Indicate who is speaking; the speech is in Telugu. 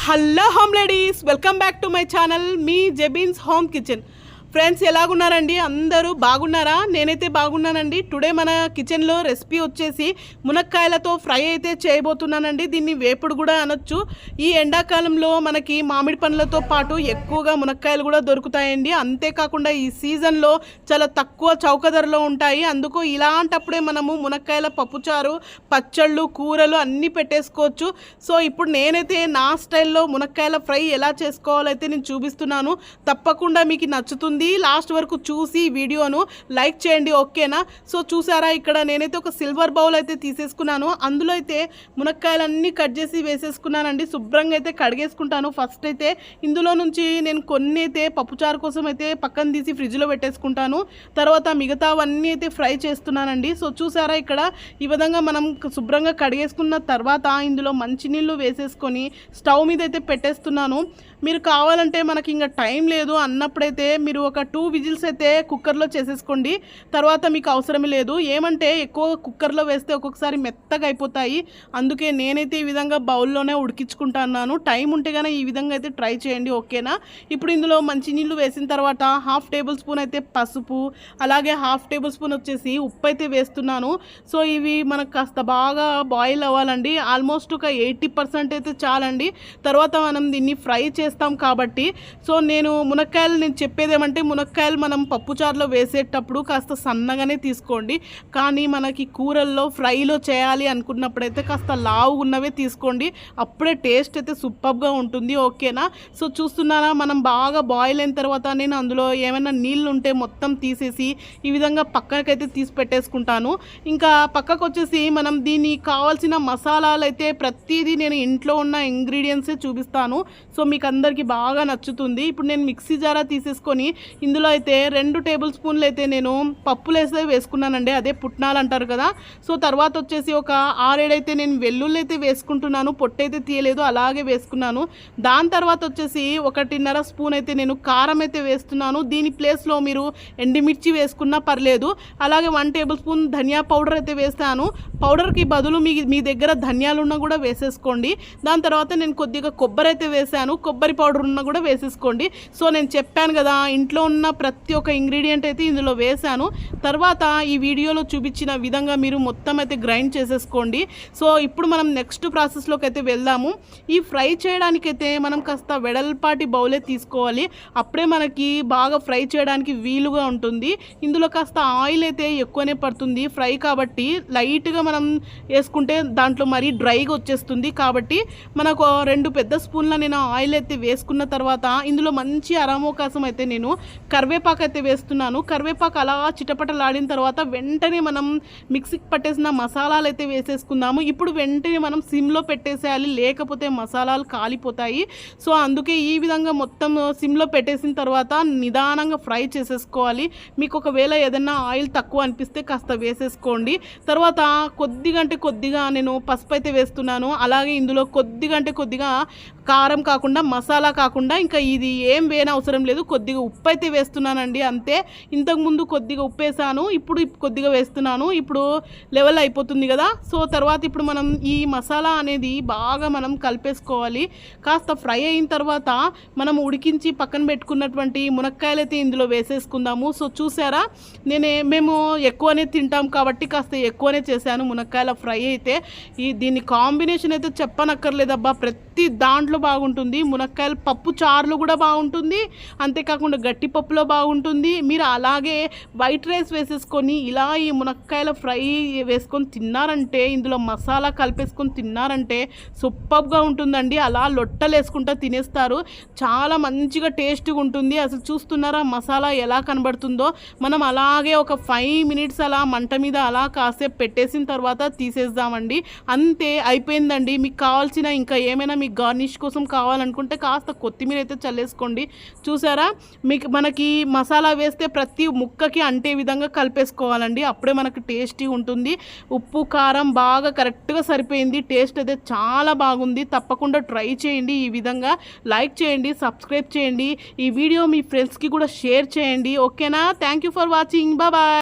Speaker 1: hello home ladies welcome back to my channel me జెబీన్స్ home kitchen friends ఎలాగున్నారండి? అందరూ బాగున్నారా? నేనైతే బాగున్నానండి. టుడే మన కిచెన్లో రెసిపీ వచ్చేసి మునక్కాయలతో ఫ్రై అయితే చేయబోతున్నానండి. దీన్ని వేపుడు కూడా అనొచ్చు. ఈ ఎండాకాలంలో మనకి మామిడి పండ్లతో పాటు ఎక్కువగా మునక్కాయలు కూడా దొరుకుతాయండి. అంతేకాకుండా ఈ సీజన్లో చాలా తక్కువ చౌక ధరలో ఉంటాయి. అందుకు ఇలాంటప్పుడే మనము మునక్కాయల పప్పుచారు పచ్చళ్ళు కూరలు అన్నీ పెట్టేసుకోవచ్చు. సో ఇప్పుడు నేనైతే నా స్టైల్లో మునక్కాయల ఫ్రై ఎలా చేసుకోవాలైతే నేను చూపిస్తున్నాను. తప్పకుండా మీకు నచ్చుతుంది. లాస్ట్ వరకు చూసి వీడియోను లైక్ చేయండి ఓకేనా? సో చూసారా ఇక్కడ నేనైతే ఒక సిల్వర్ బౌల్ అయితే తీసేసుకున్నాను. అందులో అయితే మునక్కాయలన్నీ కట్ చేసి వేసేసుకున్నానండి. శుభ్రంగా అయితే కడిగేసుకుంటాను. ఫస్ట్ అయితే ఇందులో నుంచి నేను కొన్ని అయితే పప్పుచారు కోసం అయితే పక్కన తీసి ఫ్రిడ్జ్లో పెట్టేసుకుంటాను. తర్వాత మిగతావన్నీ అయితే ఫ్రై చేస్తున్నానండి. సో చూసారా ఇక్కడ ఈ విధంగా మనం శుభ్రంగా కడిగేసుకున్న తర్వాత ఇందులో మంచినీళ్ళు వేసేసుకొని స్టవ్ మీద అయితే పెట్టేస్తున్నాను. మీరు కావాలంటే మనకి ఇంకా టైం లేదు అన్నప్పుడైతే మీరు ఒక టూ విజిల్స్ అయితే కుక్కర్లో చేసేసుకోండి. తర్వాత మీకు అవసరం లేదు. ఏమంటే ఎక్కువ కుక్కర్లో వేస్తే ఒక్కొక్కసారి మెత్తగా అయిపోతాయి. అందుకే నేనైతే ఈ విధంగా బౌల్లోనే ఉడికించుకుంటున్నాను. టైం ఉంటే కానీ ఈ విధంగా అయితే ట్రై చేయండి. ఓకేనా? ఇప్పుడు ఇందులో మంచినీళ్ళు వేసిన తర్వాత హాఫ్ టేబుల్ స్పూన్ అయితే పసుపు అలాగే హాఫ్ టేబుల్ స్పూన్ వచ్చేసి ఉప్పు అయితే వేస్తున్నాను. సో ఇవి మనకు కాస్త బాగా బాయిల్ అవ్వాలండి. ఆల్మోస్ట్ ఒక ఎయిటీ పర్సెంట్ అయితే చాలండి. తర్వాత మనం దీన్ని ఫ్రై చేసి చేస్తాం కాబట్టి. సో నేను మునక్కాయలు నేను చెప్పేది ఏమంటే మునక్కాయలు మనం పప్పుచారులో వేసేటప్పుడు కాస్త సన్నగానే తీసుకోండి. కానీ మనకి కూరల్లో ఫ్రైలో చేయాలి అనుకున్నప్పుడైతే కాస్త లావు ఉన్నవే తీసుకోండి. అప్పుడే టేస్ట్ అయితే సూపర్గా ఉంటుంది ఓకేనా? సో చూస్తున్నారా మనం బాగా బాయిల్ అయిన తర్వాత నేను అందులో ఏమైనా నీళ్ళు ఉంటే మొత్తం తీసేసి ఈ విధంగా పక్కనకైతే తీసి పెట్టేసుకుంటాను. ఇంకా పక్కకు వచ్చేసి మనం దీనికి కావాల్సిన మసాలాలు అయితే ప్రతిదీ నేను ఇంట్లో ఉన్న ఇంగ్రీడియంట్సే చూపిస్తాను. సో మీకు అందరికీ బాగా నచ్చుతుంది. ఇప్పుడు నేను మిక్సీ జారా తీసేసుకొని ఇందులో అయితే రెండు టేబుల్ స్పూన్లు అయితే నేను పప్పులు వేసే వేసుకున్నానండి. అదే పుట్నాలు అంటారు కదా. సో తర్వాత వచ్చేసి ఒక ఆరేడైతే నేను వెల్లుల్లి అయితే వేసుకుంటున్నాను. పొట్టయితే తీయలేదు అలాగే వేసుకున్నాను. దాని తర్వాత వచ్చేసి ఒకటిన్నర స్పూన్ అయితే నేను కారం అయితే వేస్తున్నాను. దీని ప్లేస్లో మీరు ఎండుమిర్చి వేసుకున్నా పర్లేదు. అలాగే వన్ టేబుల్ స్పూన్ ధనియా పౌడర్ అయితే వేస్తాను. పౌడర్కి బదులు మీ మీ దగ్గర ధనియాలున్నా కూడా వేసేసుకోండి. దాని తర్వాత నేను కొద్దిగా కొబ్బరి అయితే వేసాను కొబ్బరి పౌడర్ ఉన్నా కూడా వేసేసుకోండి. సో నేను చెప్పాను కదా ఇంట్లో ఉన్న ప్రతి ఒక్క ఇంగ్రీడియంట్ అయితే ఇందులో వేసాను తర్వాత ఈ వీడియోలో చూపించిన విధంగా మీరు మొత్తం అయితే గ్రైండ్ చేసేసుకోండి. సో ఇప్పుడు మనం నెక్స్ట్ ప్రాసెస్లోకి అయితే వెళ్దాము. ఈ ఫ్రై చేయడానికైతే మనం కాస్త వెడల్పాటి బౌలే తీసుకోవాలి. అప్పుడే మనకి బాగా ఫ్రై చేయడానికి వీలుగా ఉంటుంది. ఇందులో కాస్త ఆయిల్ అయితే ఎక్కువనే పడుతుంది ఫ్రై కాబట్టి. లైట్గా మనం వేసుకుంటే దాంట్లో మరీ డ్రైగా వచ్చేస్తుంది కాబట్టి. మనకు రెండు పెద్ద స్పూన్ల నేను ఆయిల్ అయితే వేసుకున్న తర్వాత ఇందులో మంచి అరామోకాసం అయితే నేను కరివేపాకు అయితే వేస్తున్నాను. కరివేపాకు అలా చిటపటలాడిన తర్వాత వెంటనే మనం మిక్సీకి పట్టేసిన మసాలాలు అయితే వేసేసుకుందాము. ఇప్పుడు వెంటనే మనం సిమ్లో పెట్టేసేయాలి లేకపోతే మసాలాలు కాలిపోతాయి. సో అందుకే ఈ విధంగా మొత్తం సిమ్లో పెట్టేసిన తర్వాత నిదానంగా ఫ్రై చేసేసుకోవాలి. మీకు ఒకవేళ ఏదైనా ఆయిల్ తక్కువ అనిపిస్తే కాస్త వేసేసుకోండి. తర్వాత కొద్దిగంటే కొద్దిగా నేను పసుపు అయితే వేస్తున్నాను. అలాగే ఇందులో కొద్దిగంటే కొద్దిగా కారం కాకుండా మసాలా కాకుండా ఇంకా ఇది ఏం వేయని అవసరం లేదు. కొద్దిగా ఉప్పు అయితే వేస్తున్నానండి అంతే. ఇంతకుముందు కొద్దిగా ఉప్పు వేసాను ఇప్పుడు కొద్దిగా వేస్తున్నాను. ఇప్పుడు లెవెల్ అయిపోతుంది కదా. సో తర్వాత ఇప్పుడు మనం ఈ మసాలా అనేది బాగా మనం కలిపేసుకోవాలి. కాస్త ఫ్రై అయిన తర్వాత మనం ఉడికించి పక్కన పెట్టుకున్నటువంటి మునక్కాయలు అయితే ఇందులో వేసేసుకుందాము. సో చూసారా? నేనే మేము ఎక్కువనే తింటాం కాబట్టి కాస్త ఎక్కువనే చేశాను మునక్కాయల ఫ్రై అయితే. ఈ దీని కాంబినేషన్ అయితే చెప్పనక్కర్లేదబ్బా. ప్రతి దాంట్లో బాగుంటుంది. మునక్కాయల పప్పు చారులో కూడా బాగుంటుంది. అంతేకాకుండా గట్టి పప్పులో బాగుంటుంది. మీరు అలాగే వైట్ రైస్ వేసేసుకొని ఇలా ఈ మునక్కాయల ఫ్రై వేసుకొని తిన్నారంటే ఇందులో మసాలా కలిపేసుకొని తిన్నారంటే సూపర్గా ఉంటుందండి. అలా లొట్టలు వేసుకుంటా తినేస్తారు. చాలా మంచిగా టేస్ట్గా ఉంటుంది. అసలు చూస్తున్నారా మసాలా ఎలా కనబడుతుందో? మనం అలాగే ఒక ఫైవ్ మినిట్స్ అలా మంట మీద అలా కాసేపు పెట్టేసిన తర్వాత తీసేద్దామండి. అంతే అయిపోయిందండి. మీకు కావాల్సిన ఇంకా ఏమైనా మీకు గార్నిష్ కోసం కావాలనుకుంటే కాస్త కొత్తిమీర అయితే చల్లేసుకోండి. చూసారా? మీకు మనకి మసాలా వేస్తే ప్రతి ముక్కకి అంటే విధంగా కలిపేసుకోవాలండి. అప్పుడే మనకు టేస్టీ ఉంటుంది. ఉప్పు కారం బాగా కరెక్ట్గా సరిపోయింది. టేస్ట్ అయితే చాలా బాగుంది. తప్పకుండా ట్రై చేయండి ఈ విధంగా. లైక్ చేయండి సబ్స్క్రైబ్ చేయండి. ఈ వీడియో మీ ఫ్రెండ్స్కి కూడా షేర్ చేయండి. ఓకేనా? Thank you for watching. Bye.